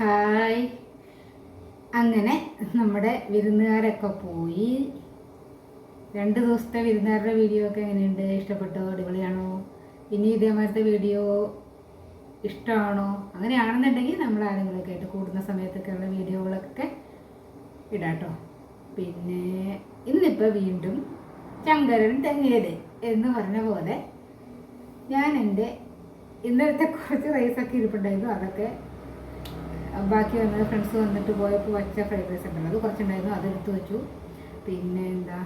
Hi. അങ്ങനെ നമ്മുടെ വിരുന്നുകാരൊക്കെ പോയി. രണ്ട് ദിവസത്തെ വിരുന്നുകാരുടെ വീഡിയോ ഒക്കെ എങ്ങനെയുണ്ട്? ഇഷ്ടപ്പെട്ടോ? അടിപൊളിയാണോ? ഇനി ഇതേമാതിരത്തെ വീഡിയോ ഇഷ്ടമാണോ? അങ്ങനെയാണെന്നുണ്ടെങ്കിൽ നമ്മൾ ആരെങ്കിലുമൊക്കെ ആയിട്ട് കൂടുന്ന സമയത്തൊക്കെയുള്ള വീഡിയോകളൊക്കെ ഇടാട്ടോ. പിന്നെ ഇന്നിപ്പോൾ വീണ്ടും ചങ്കരൻ തെങ്ങേത് എന്ന് പറഞ്ഞ പോലെ ഞാൻ എന്റെ ഇന്നലത്തെ കുറച്ച് റൈസൊക്കെ ഇരിപ്പുണ്ടായിരുന്നു. അതൊക്കെ ബാക്കി വന്നത് ഫ്രണ്ട്സ് വന്നിട്ട് പോയപ്പോൾ വച്ച ഫ്രൈഡ് റൈസ് ഉണ്ടല്ലോ. അത് കുറച്ചുണ്ടായിരുന്നു. അതെടുത്ത് വെച്ചു. പിന്നെ എന്താ?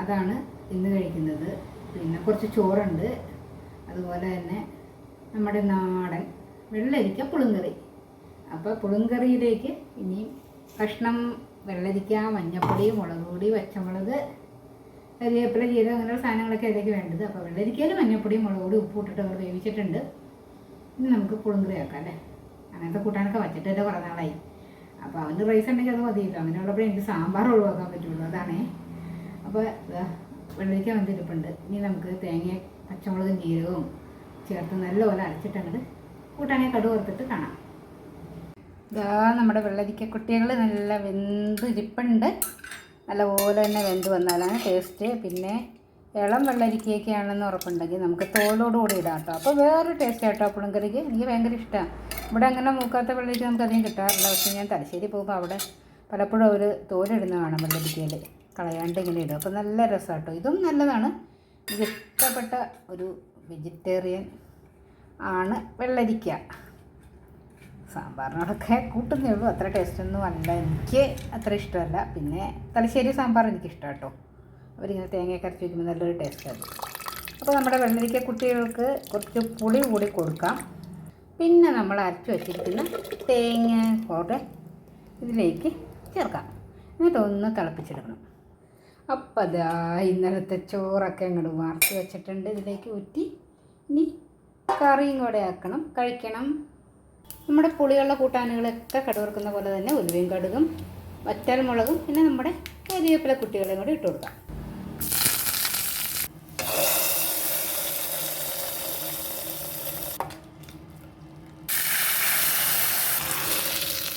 അതാണ് ഇന്ന് കഴിക്കുന്നത്. പിന്നെ കുറച്ച് ചോറുണ്ട്. അതുപോലെ തന്നെ നമ്മുടെ നാടൻ വെള്ളരിക്ക പുളുങ്കറി. അപ്പോൾ പുളുങ്കറിയിലേക്ക് ഇനി കഷ്ണം വെള്ളരിക്ക മഞ്ഞപ്പൊടി മുളക് പൊടി പച്ചമുളക് കരിവേപ്പില ജീരകം അങ്ങനെയുള്ള സാധനങ്ങളൊക്കെ അതിലേക്ക് വേണ്ടത്. അപ്പോൾ വെള്ളരിക്കയിൽ മഞ്ഞപ്പൊടി മുളക് പൊടി ഉപ്പ് ഇട്ടിട്ട് അവർ വേവിച്ചിട്ടുണ്ട്. ഇനി നമുക്ക് പുളുങ്കറി ആക്കാം അല്ലേ? അങ്ങനത്തെ കൂട്ടാനൊക്കെ വച്ചിട്ടല്ലേ കുറേ നാളായി. അപ്പോൾ അവന് റൈസ് ഉണ്ടെങ്കിൽ അത് മതിയില്ല. അങ്ങനെയുള്ളപ്പോൾ എനിക്ക് സാമ്പാർ ഒഴിവാക്കാൻ പറ്റുള്ളൂ. അതാണേ. അപ്പോൾ വെള്ളരിക്ക വന്നിരിപ്പുണ്ട് ഇനി നമുക്ക് തേങ്ങ പച്ചമുളകും ജീരകവും ചേർത്ത് നല്ലപോലെ അരച്ചിട്ട് അങ്ങോട്ട് കൂട്ടാനെ കടു വറുത്തിട്ട് കാണാം. ഇതാ നമ്മുടെ വെള്ളരിക്ക കുട്ടികൾ നല്ല വെന്ത് ഇരിപ്പുണ്ട് നല്ലപോലെ തന്നെ വെന്ത് വന്നാലാണ് ടേസ്റ്റ് പിന്നെ ഇളം വെള്ളരിക്കയൊക്കെ ആണെന്ന് ഉറപ്പുണ്ടെങ്കിൽ നമുക്ക് തോലോട് കൂടി ഇടാം കേട്ടോ. അപ്പോൾ വേറൊരു ടേസ്റ്റ് കേട്ടോ പുളിങ്കറിക്ക്. എനിക്ക് ഭയങ്കര ഇഷ്ടമാണ് ഇവിടെ അങ്ങനെ മൂക്കാത്ത വെള്ളരിക്ക നമുക്ക് അധികം കിട്ടാറില്ല. പക്ഷേ ഞാൻ തലശ്ശേരി പോകുമ്പോൾ അവിടെ പലപ്പോഴും അവർ തോലിടുന്ന കാണാം വെള്ളരിക്കയിൽ. കളയാണ്ട് ഇങ്ങനെ ഇടും. അപ്പോൾ നല്ല രസമാണ് കേട്ടോ. ഇതും നല്ലതാണ്. എനിക്ക് ഇഷ്ടപ്പെട്ട ഒരു വെജിറ്റേറിയൻ ആണ് വെള്ളരിക്ക. സാമ്പാറിനോടൊക്കെ കൂട്ടുന്നേ ഉള്ളൂ. അത്ര ടേസ്റ്റൊന്നും അല്ല. എനിക്ക് അത്ര ഇഷ്ടമല്ല. പിന്നെ തലശ്ശേരി സാമ്പാർ എനിക്കിഷ്ടം കേട്ടോ. അവരിങ്ങനെ തേങ്ങയൊക്കെ അരച്ച് വയ്ക്കുമ്പോൾ നല്ലൊരു ടേസ്റ്റാണ് അപ്പോൾ നമ്മുടെ വെള്ളരിക്ക കുട്ടികൾക്ക് കുറച്ച് പുളി കൂടി കൊടുക്കാം. പിന്നെ നമ്മൾ അരച്ച് വച്ചിരിക്കുന്ന തേങ്ങ കൂടെ ഇതിലേക്ക് ചേർക്കാം. എന്നിട്ട് ഒന്ന് തിളപ്പിച്ചെടുക്കണം. അപ്പം അതാ ഇന്നലത്തെ ചോറൊക്കെ അങ്ങോട്ട് വാർത്ത് വെച്ചിട്ടുണ്ട്. ഇതിലേക്ക് ഊറ്റി ഇനി കറിയും കൂടെ ആക്കണം. കഴിക്കണം. നമ്മുടെ പുളിയുള്ള കൂട്ടാനുകളൊക്കെ കടുവറുക്കുന്ന പോലെ തന്നെ ഉലുവയും കടുകും വറ്റൽ മുളകും പിന്നെ നമ്മുടെ കരിവേപ്പില കുട്ടികളെയും കൂടി ഇട്ട് കൊടുക്കാം.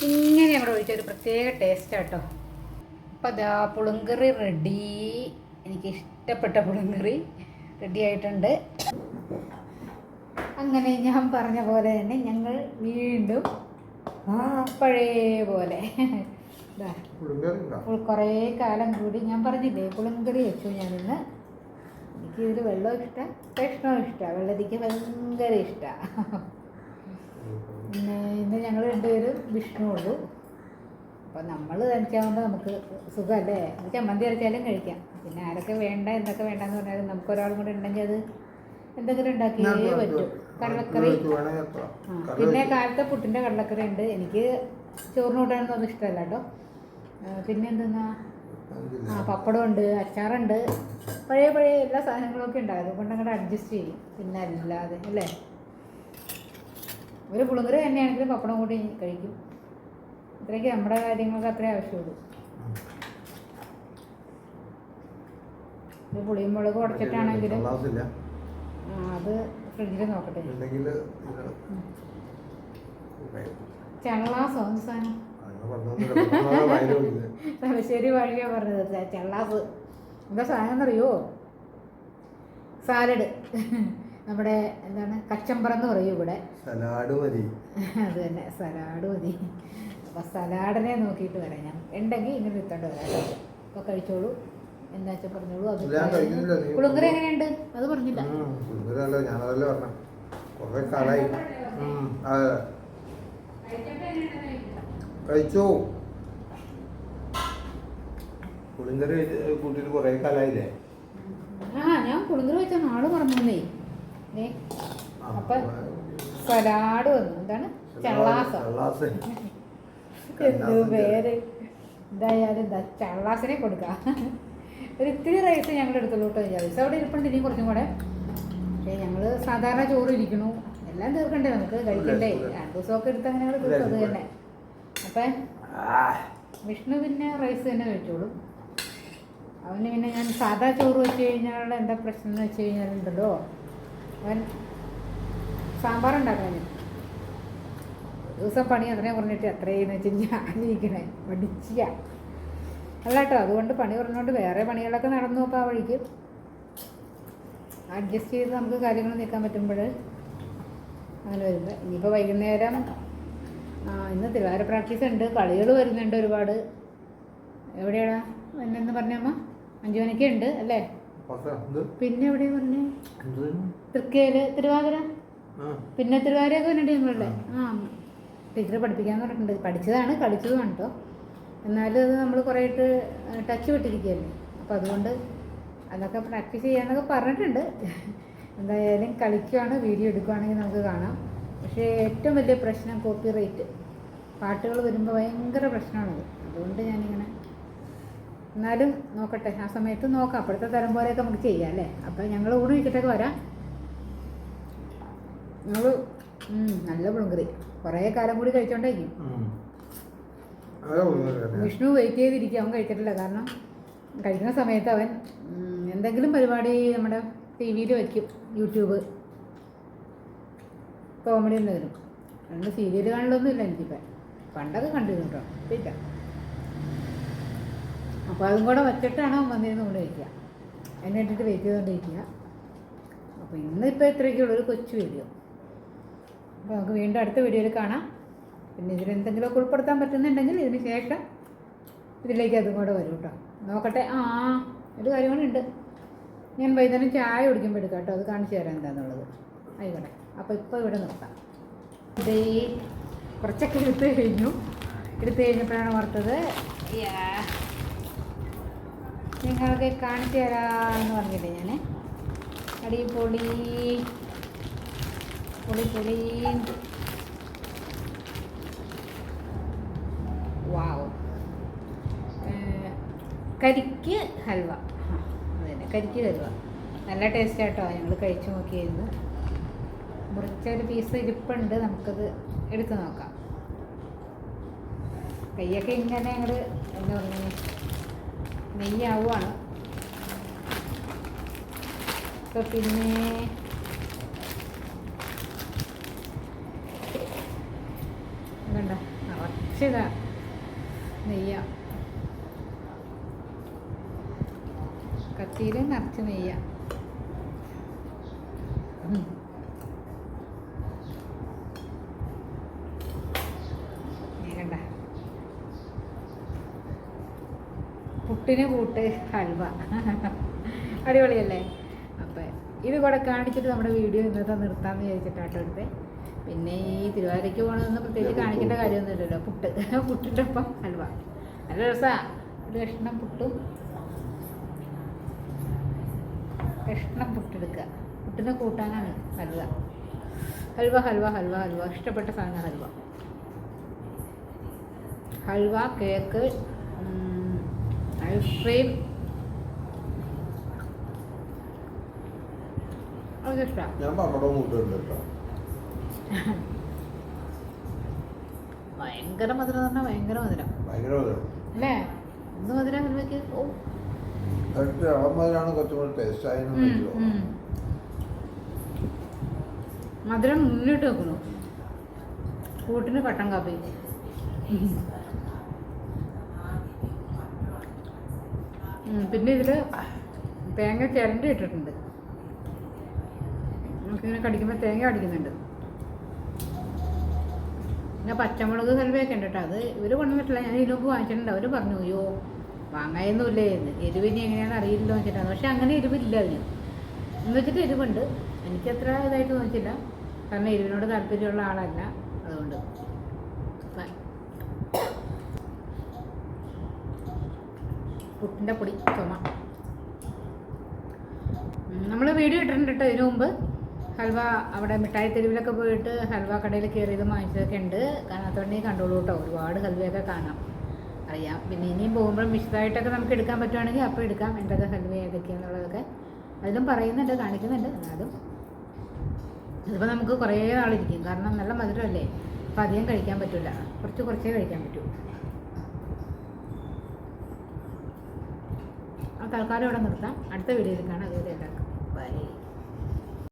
ഇങ്ങനെ നമ്മുടെ ഒഴിച്ചൊരു പ്രത്യേക ടേസ്റ്റ് കേട്ടോ അപ്പോൾ അതാ പുളുങ്കറി റെഡി എനിക്ക് ഇഷ്ടപ്പെട്ട പുളുങ്കറി റെഡി ആയിട്ടുണ്ട്. അങ്ങനെ ഞാൻ പറഞ്ഞ പോലെ തന്നെ ഞങ്ങൾ വീണ്ടും ആ പഴയ പോലെ. കുറേ കാലം കൂടി ഞാൻ പറഞ്ഞില്ലേ പുളിങ്കറി വെച്ചു ഞാനിന്ന്. എനിക്ക് ഇതിൽ വെള്ളം ഇഷ്ടം ഭക്ഷണവും ഇഷ്ടമാണ് വെള്ളത്തിക്ക് ഭയങ്കര ഇഷ്ടമാണ് പിന്നെ ഇന്ന് ഞങ്ങൾ രണ്ടുപേരും വിഷ്ണു ഉള്ളൂ അപ്പോൾ നമ്മൾ കഴിക്കാവുമ്പോൾ നമുക്ക് സുഖമല്ലേ? ചമ്മന്തി അരച്ചാലും കഴിക്കാം. പിന്നെ ആരൊക്കെ വേണ്ട എന്തൊക്കെ വേണ്ടെന്ന് പറഞ്ഞാലും നമുക്ക് ഒരാളും കൂടെ ഉണ്ടെങ്കിൽ അത് എന്തെങ്കിലും ഉണ്ടാക്കിയേ പറ്റും. കടലക്കറി. പിന്നെ കാലത്തെ പുട്ടിന്റെ കടലക്കറി ഉണ്ട്. എനിക്ക് ചോറിന് കൂട്ടാനൊന്നും അത് ഇഷ്ടമല്ല കേട്ടോ. പിന്നെ എന്തെന്നാ? ആ പപ്പടം ഉണ്ട് അച്ചാറുണ്ട്. പഴയ പഴയ എല്ലാ സാധനങ്ങളൊക്കെ ഉണ്ടാകും അതുകൊണ്ട് അങ്ങോട്ട് അഡ്ജസ്റ്റ് ചെയ്യും. പിന്നെ അല്ലാതെ അല്ലേ? ഒരു പുളുങ്കറി തന്നെയാണെങ്കിലും പപ്പടം കൂടി കഴിക്കും. ഇത്രയൊക്കെ നമ്മുടെ കാര്യങ്ങൾക്ക് അത്രേ ആവശ്യമുള്ളൂ. ഇത് പുളിയും മുളകും ഉടച്ചിട്ടാണെങ്കിലും അത് ഫ്രിഡ്ജിൽ നോക്കട്ടെ. ചള്ളാസോ സാധനം തലശ്ശേരി വഴിയാ പറഞ്ഞത്. ചള്ളാസ്. എന്താ സാധനം എന്നറിയോ? സാലഡ്. നമ്മുടെ എന്താണ് കച്ചമ്പറന്ന് പറയും ഇവിടെ. സലാഡ് മതി. അത് തന്നെ സലാഡ് മതി. അപ്പോൾ സലാഡിനെ നോക്കിയിട്ട് വരാം ഞാൻ. ഉണ്ടെങ്കിൽ ഇങ്ങനെ എടുത്തോണ്ട് വരാം അപ്പോൾ കഴിച്ചോളൂ. എന്താ വെച്ചാൽ പറഞ്ഞോളൂ. അത് കുളുങ്കറി എങ്ങനെയുണ്ട്? അത് പറഞ്ഞില്ല. ഞാനതല്ലേ പറഞ്ഞു. കുറേ കാലായി. കഴിച്ചു? പുളിങ്കറി കുറേ കാലായില്ലേ? ആ ഞാൻ കുളുങ്കറി വെച്ച നാൾ പറഞ്ഞേ അപ്പം സലാഡ് വന്നു. എന്താണ്? ചള്ളാസം. എന്ത് പേര്? എന്തായാലും എന്താ ചള്ളാസിനെ കൊടുക്കാം. ഒരു ഇത്തിരി റൈസ് ഞങ്ങൾ എടുത്തുള്ളൂ കേട്ടോ അവിടെ ഇരിപ്പുണ്ട് ഇനിയും കുറച്ചും കൂടെ. ഞങ്ങൾ സാധാരണ ചോറ് ഇരിക്കണു. എല്ലാം തീർക്കണ്ടേ നമുക്ക്? കഴിക്കണ്ടേ? രണ്ട് ദിവസമൊക്കെ എടുത്ത് അങ്ങനെ ഞങ്ങൾ തീർക്കും അത് തന്നെ അപ്പം വിഷ്ണു പിന്നെ റൈസ് തന്നെ കഴിച്ചോളും. അവന് പിന്നെ ഞാൻ സാധാ ചോറ് വെച്ച് കഴിഞ്ഞാൽ എന്താ പ്രശ്നം എന്ന് വെച്ച് കഴിഞ്ഞാലുണ്ടല്ലോ. അവൻ സാമ്പാർ ഉണ്ടാക്കാൻ ദിവസം പണി അതിനെ പറഞ്ഞിട്ട് എത്രയെന്ന് വെച്ച് ഞാനിരിക്കണേ പഠിച്ചില്ല. അല്ല കേട്ടോ അതുകൊണ്ട് പണി പറഞ്ഞുകൊണ്ട് വേറെ പണികളൊക്കെ നടന്നു നോക്കാം ആ വഴിക്ക്. അഡ്ജസ്റ്റ് ചെയ്ത് നമുക്ക് കാര്യങ്ങൾ നീക്കാൻ പറ്റുമ്പോൾ അങ്ങനെ വരുമ്പോൾ ഇനിയിപ്പോൾ വൈകുന്നേരം ഇന്ന് തിരുവാതിര പ്രാക്ടീസ് ഉണ്ട് കളികൾ വരുന്നുണ്ട് ഒരുപാട്. എവിടെയാണ് എന്നു പറഞ്ഞമ്മ അഞ്ചു മണിക്ക് ഉണ്ട് അല്ലേ? പിന്നെ എവിടെയാ പറഞ്ഞേ? തൃക്കേൽ തിരുവാതിര? പിന്നെ തിരുവാതിരയൊക്കെ വന്നിട്ട് ഞങ്ങളുടെ ആ. ടീച്ചറെ പഠിപ്പിക്കാന്ന് പറഞ്ഞിട്ടുണ്ട്. പഠിച്ചതാണ് കളിച്ചതുമാണ് കേട്ടോ എന്നാലും അത് നമ്മൾ കുറേയിട്ട് ടച്ച് വിട്ടിരിക്കുകയല്ലേ? അപ്പോൾ അതുകൊണ്ട് അതൊക്കെ പ്രാക്ടീസ് ചെയ്യാന്നൊക്കെ പറഞ്ഞിട്ടുണ്ട്. എന്തായാലും കളിക്കുവാണ് വീഡിയോ എടുക്കുവാണെങ്കിൽ നമുക്ക് കാണാം. പക്ഷേ ഏറ്റവും വലിയ പ്രശ്നം കോപ്പി റേറ്റ് പാട്ടുകൾ വരുമ്പോൾ ഭയങ്കര പ്രശ്നമാണത്. അതുകൊണ്ട് ഞാനിങ്ങനെ എന്നാലും നോക്കട്ടെ ആ സമയത്ത് നോക്കാം. അപ്പോഴത്തെ തരം പോലെയൊക്കെ നമുക്ക് ചെയ്യാം അല്ലേ? അപ്പം ഞങ്ങൾ ഊണ് വെച്ചിട്ടൊക്കെ വരാം. ഞങ്ങൾ നല്ല പുളുങ്കറി. കുറേ കാലം കൂടി. അതാ വിഷ്ണു വെയിറ്റ് ചെയ്തിരിക്കും. അവൻ കഴിച്ചിട്ടില്ല. കാരണം കഴിക്കുന്ന സമയത്ത് അവൻ എന്തെങ്കിലും പരിപാടി നമ്മുടെ ടി വിയിൽ വയ്ക്കും യൂട്യൂബ്. കോമഡി എന്തെങ്കിലും. അതുകൊണ്ട് സീരിയൽ കാണലൊന്നുമില്ല എനിക്കിപ്പോൾ പണ്ടൊക്കെ കണ്ടിരുന്നു കേട്ടോ. അപ്പോൾ അതും കൂടെ വെച്ചിട്ടാണ് അവൻ വന്നിരുന്ന് കൊണ്ട് കഴിക്കുക അതിന് ഇട്ടിട്ട് വെയിറ്റ് ചെയ്തുകൊണ്ടിരിക്കുക അപ്പോൾ ഇന്നിപ്പോൾ ഇത്രയൊക്കെയുള്ളൂ ഒരു കൊച്ചു വീഡിയോ അപ്പോൾ നമുക്ക് വീണ്ടും അടുത്ത വീഡിയോയിൽ കാണാം. പിന്നെ ഇതിൽ എന്തെങ്കിലുമൊക്കെ ഉൾപ്പെടുത്താൻ പറ്റുന്നുണ്ടെങ്കിൽ ഇതിന് ശേഷം ഇതിലേക്ക് അതും കൂടെ വരും കേട്ടോ നോക്കട്ടെ. ആ ഒരു കാര്യം കൂടെ ഉണ്ട്. ഞാൻ വൈകുന്നേരം ചായ കുടിക്കുമ്പോൾ എടുക്കാം കേട്ടോ അത് കാണിച്ചു തരാം എന്താണെന്നുള്ളത് ആയിക്കോട്ടെ. അപ്പോൾ ഇപ്പോൾ ഇവിടെ നിർത്താം. ഇതേ കുറച്ചൊക്കെ എടുത്ത് കഴിഞ്ഞു. എടുത്ത് കഴിഞ്ഞപ്പോഴാണ് ഓർത്തത്. നിങ്ങൾക്ക് കാണിച്ചു തരാമെന്ന് പറഞ്ഞില്ലേ ഞാൻ അടിപൊളി പൊളി പൊളി വാവ്. കരിക്ക് ഹൽവ. ആ, അതുതന്നെ കരിക്ക് ഹൽവ. നല്ല ടേസ്റ്റ് ആട്ടോ ഞങ്ങൾ കഴിച്ചു നോക്കിയിരുന്നു മുറിച്ച ഒരു പീസ് ഇരിപ്പുണ്ട്. നമുക്കത് എടുത്ത് നോക്കാം. കയ്യൊക്കെ ഇങ്ങനെ ഞങ്ങൾ എന്താ പറയുക നെയ്യാവുകയാണ് അപ്പോൾ പിന്നെ കണ്ട നെയ്യ. കത്തിയിൽ നിറച്ച് നെയ്യ. പുട്ടിന് കൂട്ട് ഹൽവ. അടിപൊളിയല്ലേ? അപ്പം ഇത് കൂടെ കാണിച്ചിട്ട് നമ്മുടെ വീഡിയോ ഇന്നത്തെ നിർത്താമെന്ന് വിചാരിച്ചിട്ടാട്ടോ അടുത്ത് പിന്നെ ഈ തിരുവാതിരയ്ക്ക് പോകണമെന്ന് പ്രത്യേകിച്ച് കാണിക്കേണ്ട കാര്യമൊന്നുമില്ലല്ലോ. പുട്ട്. പുട്ടിന്റെ ഒപ്പം ഹൽവ. നല്ല രസമാണ് ഒരു കഷ്ണം പുട്ടും. കഷ്ണം പുട്ടെടുക്കുക. പുട്ടിനെ കൂട്ടാനാണ് ഹൽവ. ഹൽവ ഹൽവ ഹൽവ ഹൽവ. ഇഷ്ടപ്പെട്ട സാധനമാണ് ഹൽവ. ഹൽവ കേക്ക് ഇഷ്ടമാണ് ഞാൻ കൂട്ടുണ്ട് കേട്ടോ ഭയങ്കര മധുരം എന്ന് പറഞ്ഞാൽ ഭയങ്കര മധുരം. ഭയങ്കര മധുരം. അല്ലേ? എന്ത് മധുരം ഹൽവയ്ക്ക് ഓ. കുറച്ചും കൂടി ടേസ്റ്റ് മധുരം മുന്നിട്ട് വെക്കുന്നു. കൂട്ടിന് കട്ടൻ കാപ്പി. പിന്നെ ഇതിൽ തേങ്ങ ചിരണ്ടി ഇട്ടിട്ടുണ്ട്. നമുക്കിങ്ങനെ കടിക്കുമ്പോൾ തേങ്ങ അടിക്കുന്നുണ്ട് പിന്നെ പച്ചമുളക് കൽവയൊക്കെ ഉണ്ട് കേട്ടോ. അത് ഇവർ കൊണ്ടുവന്നിട്ടില്ല. ഞാൻ ഇതിന് വാങ്ങിച്ചിട്ടുണ്ട്. അവർ പറഞ്ഞു അയ്യോ വാങ്ങായൊന്നുമില്ലേ എന്ന് എരിവിനി എങ്ങനെയാണെന്ന് അറിയില്ലെന്ന് വെച്ചിട്ടാണ്. പക്ഷെ അങ്ങനെ എരിവില്ല അതിന്. എന്ന് വെച്ചിട്ട് എരിവുണ്ട്. എനിക്കത്ര ഇതായിട്ട് തോന്നിച്ചില്ല കാരണം എരിവിനോട് താല്പര്യമുള്ള ആളല്ല. അതുകൊണ്ട് പുട്ടിന്റെ പൊടി ചുമ. നമ്മൾ വീഡിയോ ഇട്ടിട്ടുണ്ട് കേട്ടോ ഇതിനു മുമ്പ്. ഹൽവ അവിടെ മിഠായി തെരുവിലൊക്കെ പോയിട്ട് ഹൽവ കടയിൽ കയറിയത് വാങ്ങിച്ചതൊക്കെ ഉണ്ട്. കാണാത്തവണ്ണി കണ്ടോളൂ കേട്ടോ. ഒരുപാട് ഹൽവയൊക്കെ കാണാം. അറിയാം. പിന്നെ ഇനിയും പോകുമ്പോഴും വിശദമായിട്ടൊക്കെ നമുക്ക് എടുക്കാൻ പറ്റുവാണെങ്കിൽ അപ്പോൾ എടുക്കാം. എന്തൊക്കെ ഹൽവ ഏതൊക്കെയാണെന്നുള്ളതൊക്കെ അതിലും പറയുന്നുണ്ട് കാണിക്കുന്നുണ്ട്. എന്നാലും ഇതിപ്പോൾ നമുക്ക് കുറേ നാളിരിക്കും കാരണം നല്ല മധുരമല്ലേ? അപ്പോൾ അധികം കഴിക്കാൻ പറ്റില്ല കുറച്ച് കുറച്ചേ കഴിക്കാൻ പറ്റൂ. തൽക്കാലം ഇവിടെ നിർത്താം. അടുത്ത വീഡിയോയിൽ കാണാം. അതുപോലെ എല്ലാവർക്കും. ബൈ